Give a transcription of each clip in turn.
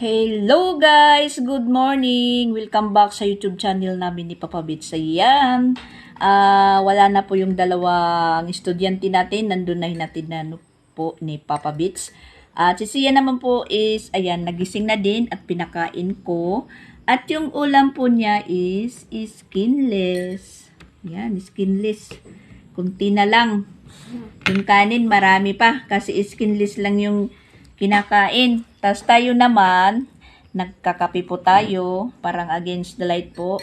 Hello guys! Good morning! Welcome back sa YouTube channel namin ni Papa Bits. Ayan, ah wala na po yung dalawang estudyante natin. Nandun na hinatid na po ni Papa Bits. At si Sia naman po is, ayan, nagising na din at pinakain ko. At yung ulam po niya is, is skinless. Ayan, skinless. Kunti na lang. Yung kanin, marami pa. Kasi skinless lang yung kinakain. Tapos tayo naman, nagkakape po tayo. Parang against the light po.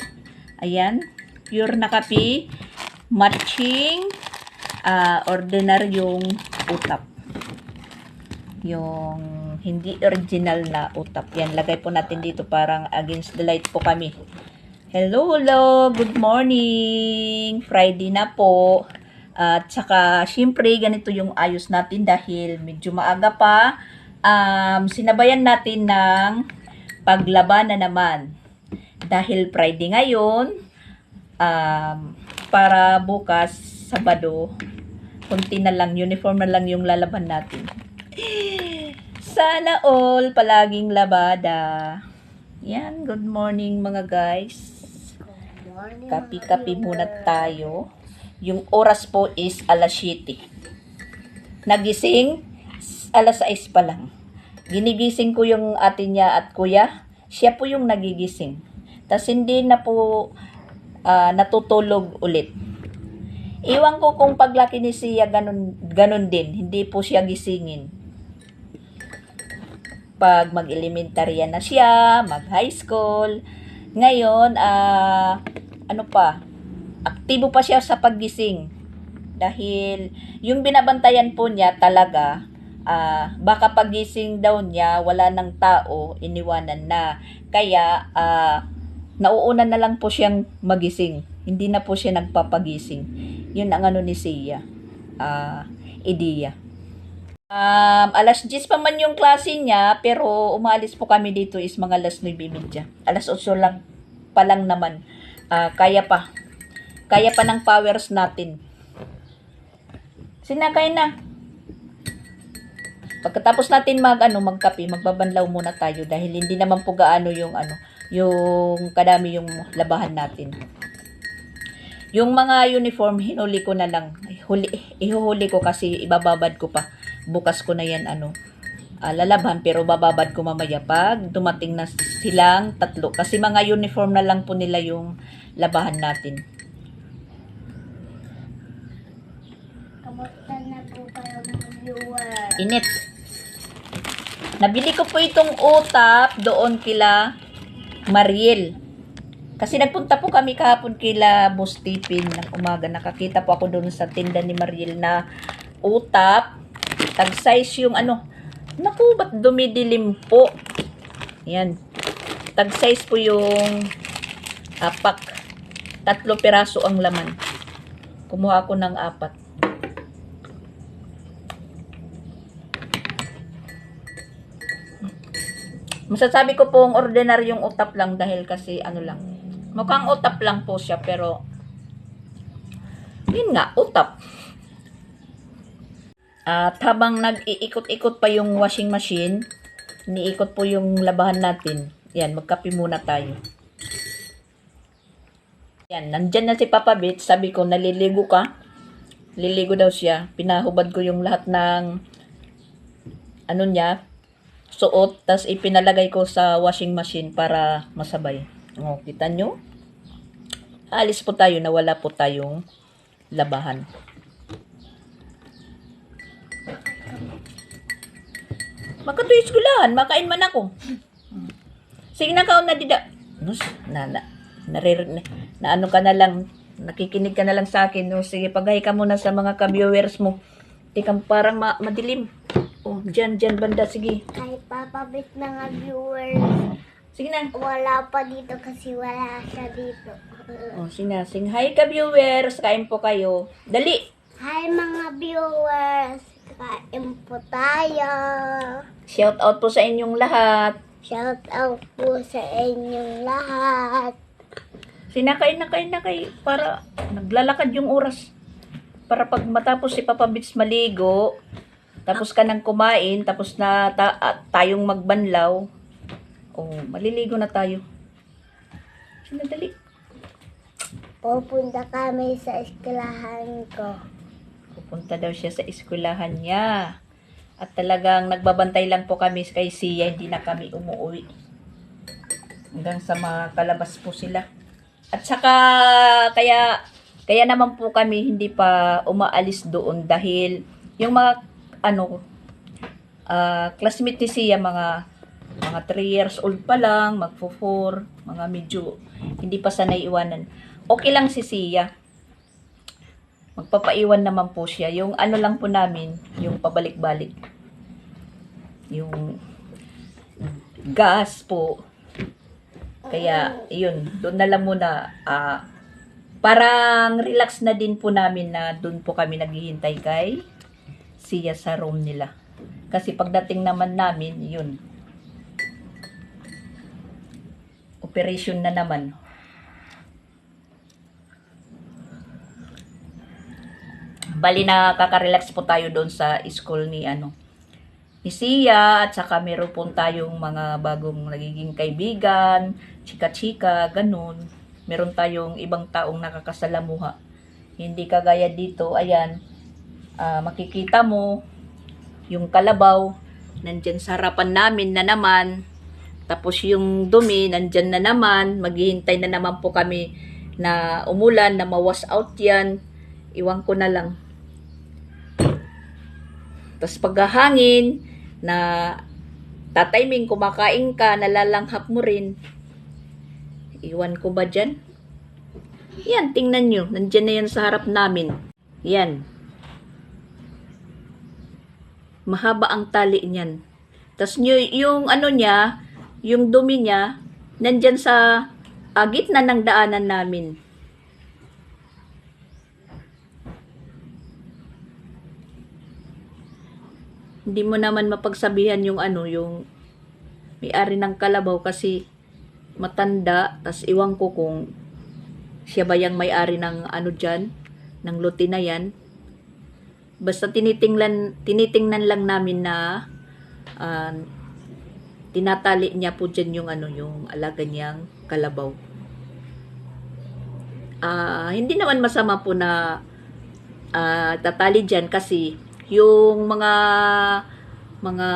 Ayan. Pure na kape. Matching. ah ordinaryong utap. Yung hindi original na utap. Yan, lagay po natin dito. Parang against the light po kami. Hello, hello. Good morning. Friday na po. At saka, syempre, ganito yung ayos natin dahil medyo maaga pa. Um, sinabayan natin ng paglaba na naman. Dahil Friday ngayon, um, para bukas, Sabado, kunti na lang, uniform na lang yung lalaban natin. Sana all palaging labada. Yan, good morning mga guys. Kapi-kapi muna tayo. Yung oras po is alas 7. Nagising, alas 6 pa lang. Ginigising ko yung atin niya at kuya. Siya po yung nagigising. Tapos hindi na po ah, natutulog ulit. Iwan ko kung paglaki ni siya ganun, ganun din. Hindi po siya gisingin. Pag mag-elementarya na siya, mag-high school. Ngayon, ah ano pa, aktibo pa siya sa paggising. Dahil yung binabantayan po niya talaga, ah baka pagising daw niya, wala ng tao, iniwanan na. Kaya, ah nauuna na lang po siyang magising. Hindi na po siya nagpapagising. Yun ang ano ni Sia. Ah, ideya. Um, alas 10 pa man yung klase niya, pero umalis po kami dito is mga alas 9.30. Alas 8 lang pa lang naman. Ah, kaya pa. Kaya pa ng powers natin. Sinakay na. Pagkatapos natin mag ano magkape, magbabanlaw muna tayo dahil hindi naman po gaano yung ano, yung kadami yung labahan natin. Yung mga uniform hinuli ko na lang. Huli, ihuhuli ko kasi ibababad ko pa. Bukas ko na yan ano, ah, lalaban pero bababad ko mamaya pag dumating na silang tatlo. Kasi mga uniform na lang po nila yung labahan natin. Kamusta na po kayo mga viewer? Init. Nabili ko po itong utap doon kila Mariel. Kasi nagpunta po kami kahapon kila Boss Tipin ng umaga. Nakakita po ako doon sa tinda ni Mariel na utap. Tag-size yung ano. Naku, ba't dumidilim po? Yan. Tag-size po yung apak. Tatlo piraso ang laman. Kumuha ako ng apat. Masasabi ko pong ordinaryong utap lang dahil kasi ano lang. Mukhang utap lang po siya pero yun nga, utap. At habang nag-iikot-ikot pa yung washing machine, niikot po yung labahan natin. Yan, magkape muna tayo. Yan, nandyan na si Papa Bit. Sabi ko, naliligo ka? Liligo daw siya. Pinahubad ko yung lahat ng ano niya, suot, tas ipinalagay ko sa washing machine para masabay. O, kita nyo? Alis po tayo na wala po tayong labahan. Magkatuyos gulahan, makain man ako. Sige na kaon na dida. Nus, na, na, narir, na, na ano ka na lang, nakikinig ka na lang sa akin. No? Sige, paghay ka muna sa mga ka-viewers mo. Tikang parang ma- madilim. Oh, dyan, dyan banda, sige. Kahit papabit mga viewers, Sige na. wala pa dito kasi wala siya dito. Oh, sige na. Sing hi ka viewers. Kain po kayo. Dali. Hi mga viewers, kain po tayo. Shout out po sa inyong lahat. Shout out po sa inyong lahat. Sinakain na kain na kay para naglalakad yung oras. Para pag matapos si Papa Bits maligo, tapos ka nang kumain, tapos na ta- ah, tayong magbanlaw, Oh, maliligo na tayo. Sinadali. Pupunta kami sa eskwelahan ko. Pupunta daw siya sa eskwelahan niya. At talagang nagbabantay lang po kami kay Sia, hindi na kami umuwi. Hanggang sa mga kalabas po sila. At saka, kaya, kaya naman po kami hindi pa umaalis doon dahil yung mga, ano, ah, classmate ni Sia, mga, mga 3 years old pa lang, magfo 4, mga medyo, hindi pa sanay iwanan. Okay lang si Sia magpapaiwan naman po siya. Yung ano lang po namin, yung pabalik-balik. Yung gas po. Kaya, yun, doon na lang muna, ah, parang relax na din po namin na doon po kami naghihintay kay siya sa room nila. Kasi pagdating naman namin, yun, operation na naman. Bali nakaka-relax po tayo doon sa school ni ano ni Sia at saka meron po tayong mga bagong nagiging kaibigan, chika-chika, ganun. Meron tayong ibang taong nakakasalamuha. Hindi kagaya dito, ayan, ah, makikita mo yung kalabaw, nandyan sa harapan namin na naman. Tapos yung dumi, nandyan na naman. Maghihintay na naman po kami na umulan, na mawas out yan. Iwan ko na lang. Tapos paghahangin na tatiming kumakain ka, nalalanghap mo rin. Iwan ko ba dyan? Yan, tingnan nyo. Nandyan na yan sa harap namin. Yan. Mahaba ang tali niyan. Tapos yung ano niya, yung dumi niya, nandyan sa ah, gitna ng daanan namin. hindi mo naman mapagsabihan yung ano, yung may-ari ng kalabaw kasi matanda, tas iwan ko kung siya ba yung may-ari ng ano dyan, ng lote na yan. Basta tinitingnan, tinitingnan lang namin na ah, tinatali niya po dyan yung ano, yung alaga niyang kalabaw. Ah, hindi naman masama po na ah, tatali dyan kasi yung mga mga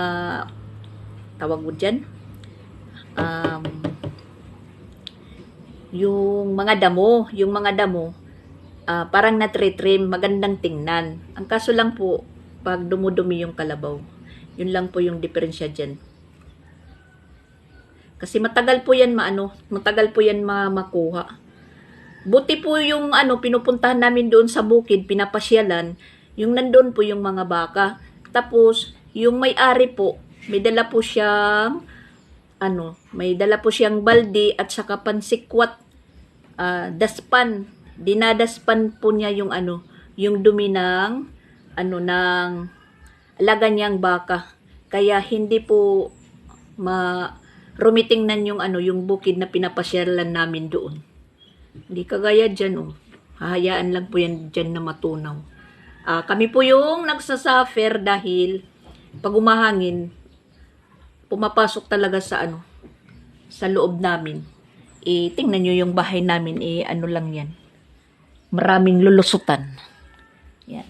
tawag mo dyan um, yung mga damo yung mga damo ah, parang natritrim magandang tingnan. Ang kaso lang po pag dumudumi yung kalabaw yun lang po yung diferensya dyan. Kasi matagal po yan maano matagal po yan ma makuha. Buti po yung ano pinupuntahan namin doon sa bukid pinapasyalan yung nandun po yung mga baka. Tapos, yung may-ari po, may dala po siyang, ano, may dala po siyang balde at saka pansikwat, ah, daspan. Dinadaspan po niya yung ano, yung dumi ng, ano, ng alaga niyang baka. Kaya hindi po ma rumitingnan yung ano, yung bukid na pinapasyalan namin doon. Hindi kagaya dyan, oh. Hahayaan lang po yan dyan na matunaw. Ah, kami po yung nagsasuffer dahil pag umahangin, pumapasok talaga sa ano, sa loob namin. Eh, tingnan nyo yung bahay namin, eh, ano lang yan. Maraming lulusutan. Yan.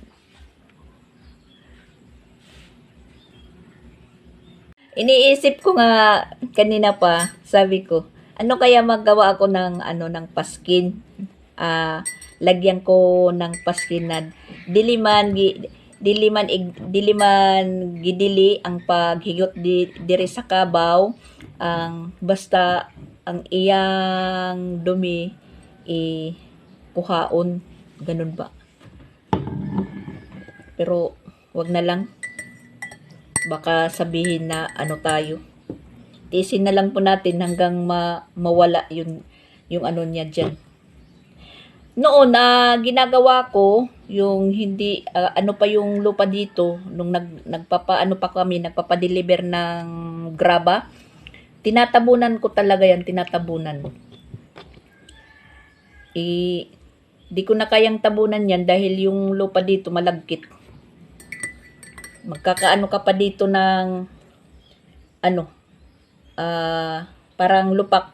Iniisip ko nga kanina pa, sabi ko, ano kaya magawa ako ng ano ng paskin? Ah, lagyan ko ng paskin na diliman gi, diliman ig, diliman gidili ang paghigot di, diri sa kabaw ang basta ang iyang dumi i puhaon. Ganun ba? Pero wag na lang. Baka sabihin na ano tayo. Tiisin na lang po natin hanggang ma, mawala yung yung ano niya diyan noon na ginagawa ko yung hindi ah, ano pa yung lupa dito nung nag nagpapa ano pa kami nagpapa-deliver ng graba tinatabunan ko talaga yan tinatabunan eh di ko na kayang tabunan yan dahil yung lupa dito malagkit magkakaano ka pa dito ng ano ah parang lupak.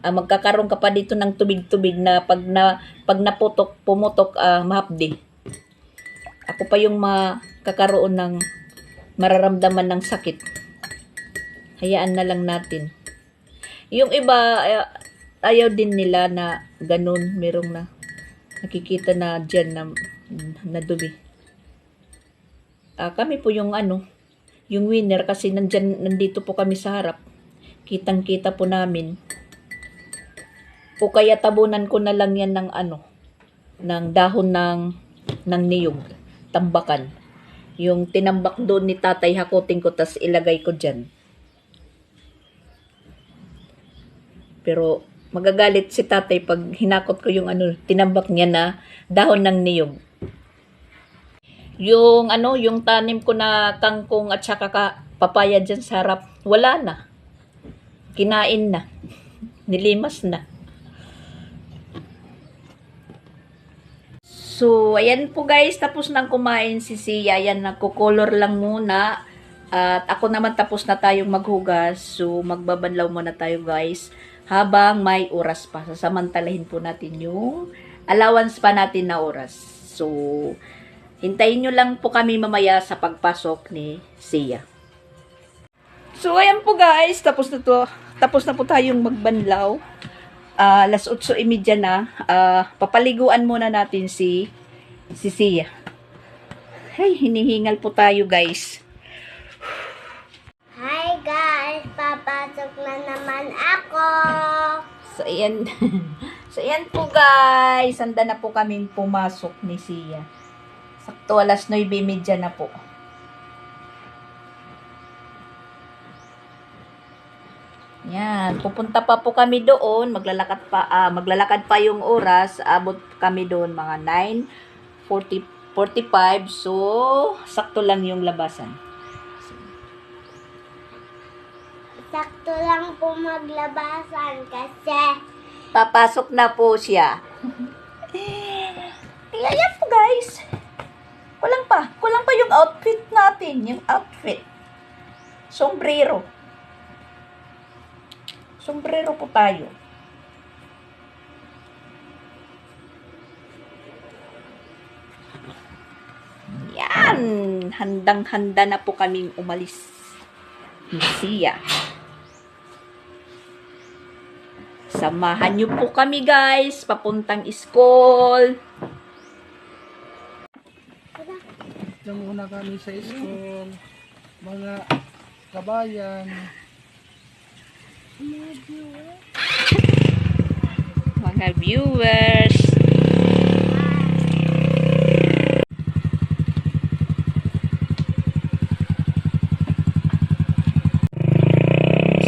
Ah, magkakaroon ka pa dito ng tubig-tubig na pag na pag naputok, pumutok, ah, mahapdi. Ako pa yung makakaroon ng mararamdaman ng sakit. Hayaan na lang natin. Yung iba, ay- ayaw din nila na ganun, merong na nakikita na dyan na, na dumi. Ah, kami po yung ano, yung winner kasi nandyan, nandito po kami sa harap. Kitang-kita po namin. O kaya tabunan ko na lang yan ng ano, ng dahon ng, ng niyog, tambakan. Yung tinambak doon ni tatay, hakutin ko, tas ilagay ko dyan. Pero magagalit si tatay pag hinakot ko yung ano, tinambak niya na dahon ng niyog. Yung ano, yung tanim ko na kangkong at saka ka, papaya dyan sa harap, wala na. Kinain na. Nilimas na. So, ayan po guys, tapos nang kumain si Sia. Ayan, nagko-color lang muna. At ako naman tapos na tayong maghugas. So, magbabanlaw muna tayo guys. Habang may oras pa. Sasamantalahin po natin yung allowance pa natin na oras. So, hintayin nyo lang po kami mamaya sa pagpasok ni Sia. So, ayan po guys. Tapos na to. Tapos na po tayong magbanlaw. Ah, alas 8.30 na. Ah, papaliguan muna natin si si Sia. Hey, hinihingal po tayo guys. Guys, papasok na naman ako. So, ayan. so, ayan po guys. Handa na po kaming pumasok ni Sia. Sakto alas 9.30 na po. Yan, pupunta pa po kami doon, maglalakad pa ah, maglalakad pa yung oras, abot kami doon mga 9:40 45. So, sakto lang yung labasan. Sakto lang po maglabasan kasi Papasok na po siya. Ayan po guys. Kulang pa. Kulang pa yung outfit natin. Yung outfit. Sombrero. Sombrero po tayo. Yan. Handang-handa na po kaming umalis. Siya. Samahan niyo po kami guys, papuntang school. Diyan muna kami sa school, mga kabayan. Mga viewers.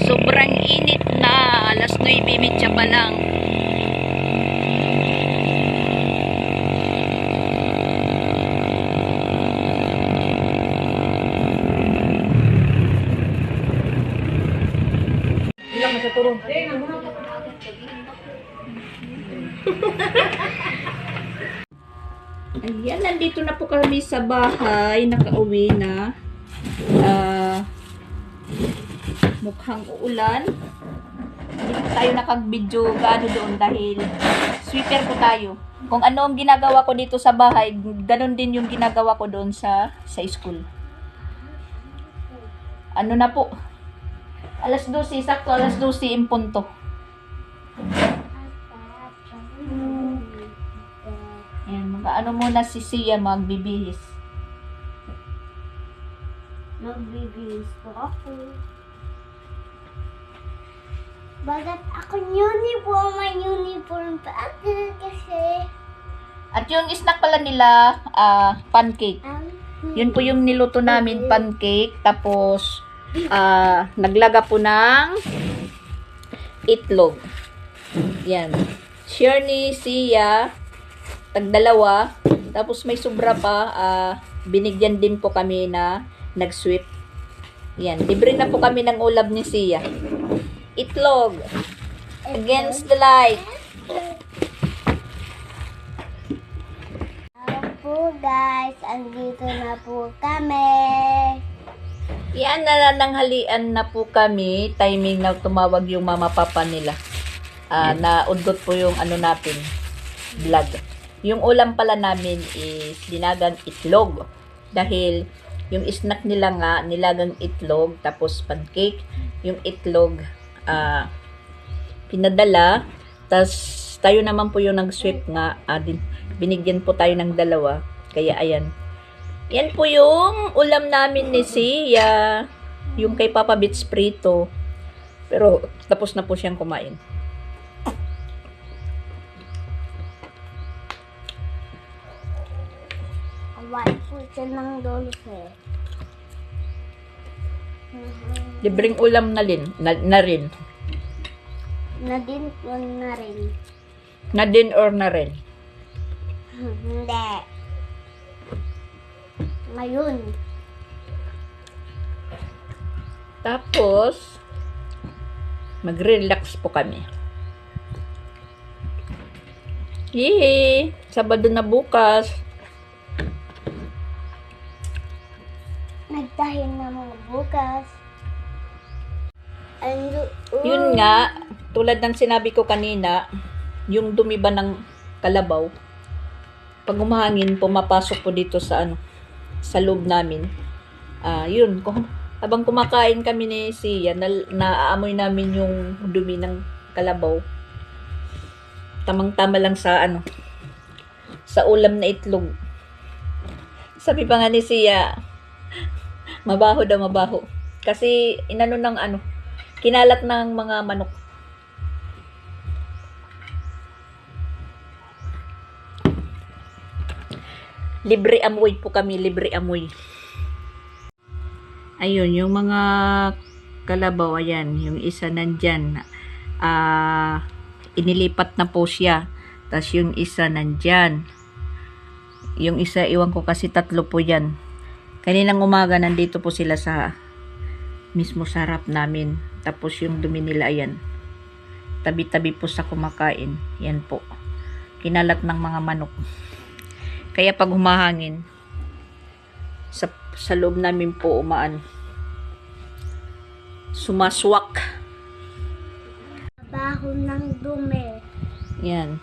Sobrang init na. Alas 9.30 pa lang. Ilang sa turong. Ayan, nandito na po kami sa bahay. Nakauwi na. Ah, mukhang uulan. Hindi po tayo nakag-video gaano doon dahil sweeper po tayo. Kung ano ang ginagawa ko dito sa bahay, ganun din yung ginagawa ko doon sa sa school. Ano na po? Alas 12, sakto alas 12 in punto. Ayan, mga ano muna si Sia magbibihis. magbibihis po ako. Bakit ako uniform? May uniform pa ako kasi At yung snack pala nila, ah, pancake. ang Yun po yung niluto namin, pancake. Tapos, ah, naglaga po ng itlog. Yan. Share ni Sia, tagdalawa. Tapos may sobra pa, ah, binigyan din po kami na nag-sweep. Yan. Libre na po kami ng ulab ni Sia. Itlog. Against the light. Po guys, andito na po kami. Yan, nananghalian na po kami. Timing na tumawag yung mama papa nila. Ah, na udgot po yung ano natin, vlog. Yung ulam pala namin is dinagang itlog. Dahil yung snack nila nga, nilagang itlog, tapos pancake. Yung itlog, ah, pinadala. Tapos tayo naman po yung nag-sweep nga. Din, binigyan po tayo ng dalawa. Kaya ayan, yan po yung ulam namin ni Sia. Yung kay Papa Bits Prito. Pero tapos na po siyang kumain. Siya ng dulce. Mhm. Libreng ulam na rin. Na, na rin. Na din po na rin. Na din or na rin. Hindi. Ngayon. Tapos, mag-relax po kami. Yee! Sabado na bukas. Nga, tulad ng sinabi ko kanina, yung dumi ba ng kalabaw, pag umahangin, pumapasok po dito sa ano, sa loob namin. Ah, yun, kung, habang kumakain kami ni Sia, na, naaamoy namin yung dumi ng kalabaw. Tamang-tama lang sa ano, sa ulam na itlog. Sabi pa nga ni Sia, mabaho daw mabaho. Kasi inano ng ano, kinalat ng mga manok. Libre amoy po kami, libre amoy. Ayun, yung mga kalabaw, ayan, yung isa nandyan, ah, inilipat na po siya. Tapos yung isa nandyan. Yung isa, iwan ko kasi tatlo po yan. Kaninang umaga, nandito po sila sa mismo sa harap namin. Tapos yung dumi nila, ayan. Tabi-tabi po sa kumakain. Yan po. Kinalat ng mga manok. Kaya pag humahangin, sa, sa loob namin po umaan. Sumaswak. Baho ng dumi. Yan.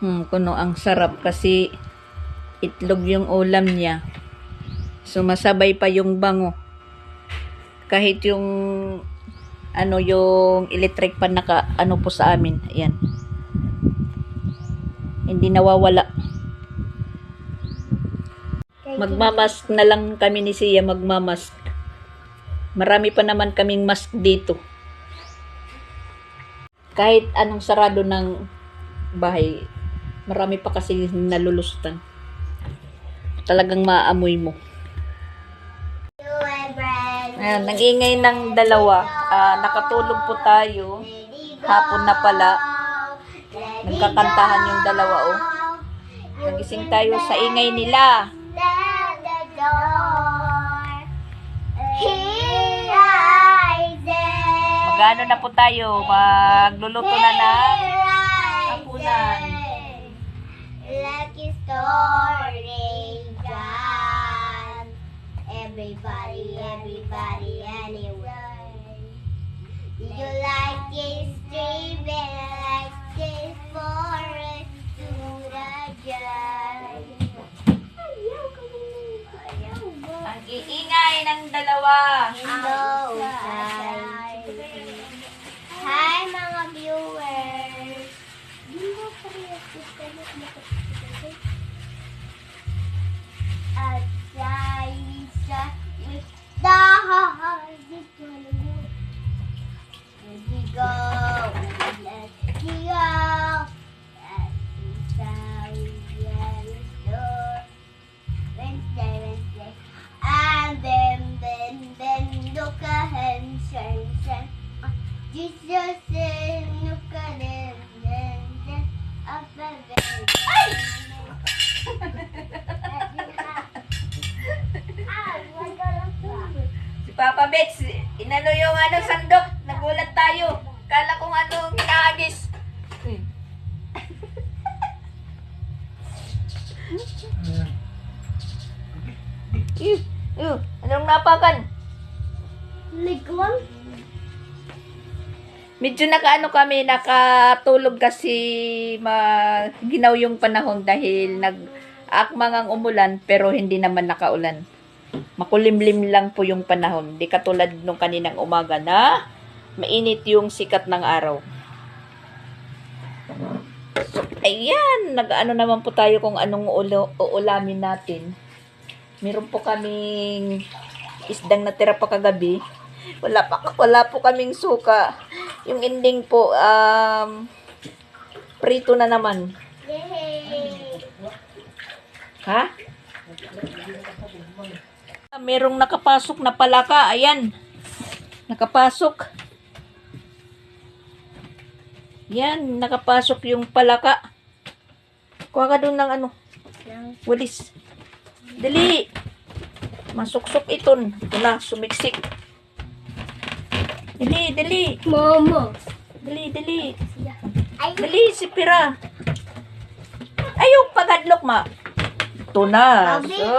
Hmm, kuno ang sarap kasi itlog yung ulam niya. Sumasabay pa yung bango. Kahit yung ano yung electric pan naka ano po sa amin. Ayan. Hindi nawawala. Magmamask na lang kami ni Sia magmamask. Marami pa naman kaming mask dito. Kahit anong sarado ng bahay, marami pa kasi nalulusutan. Talagang maamoy mo. Ayan, nag-ingay ng dalawa. Ah, nakatulog po tayo. Hapon na pala. Nagkakantahan yung dalawa, oh. Nagising tayo sa ingay nila. Magano na po tayo? Magluluto na na. hapunan. Lucky story God. Everybody, everybody, anywhere. You like this dream and like this forest to the joy? Ayaw ka Ayaw ba? Ang iingay ng dalawa. Hello, Hi mga viewers! Di Ew, ew, anong napakan? Nagkuwang? Medyo nakaano kami, nakatulog kasi ma, ginaw yung panahon dahil nag akmang ang umulan pero hindi naman nakaulan. Makulimlim lang po yung panahon. Di katulad nung kaninang umaga na mainit yung sikat ng araw. Ayan, nag-ano naman po tayo kung anong ulo, uulamin natin. Meron po kaming isdang natira pa kagabi. Wala pa wala po kaming suka. Yung ending po um prito na naman. Yay! Ha? Merong nakapasok na palaka. Ayan. Nakapasok. Yan, nakapasok yung palaka. Kuha ka doon ng ano, walis. Dali. Masuksok iton. Ito na, sumiksik. Dali, dali. Momo. Dali, dali. Dali, si Pira. Ayaw pagadlok, ma. Ito na. So,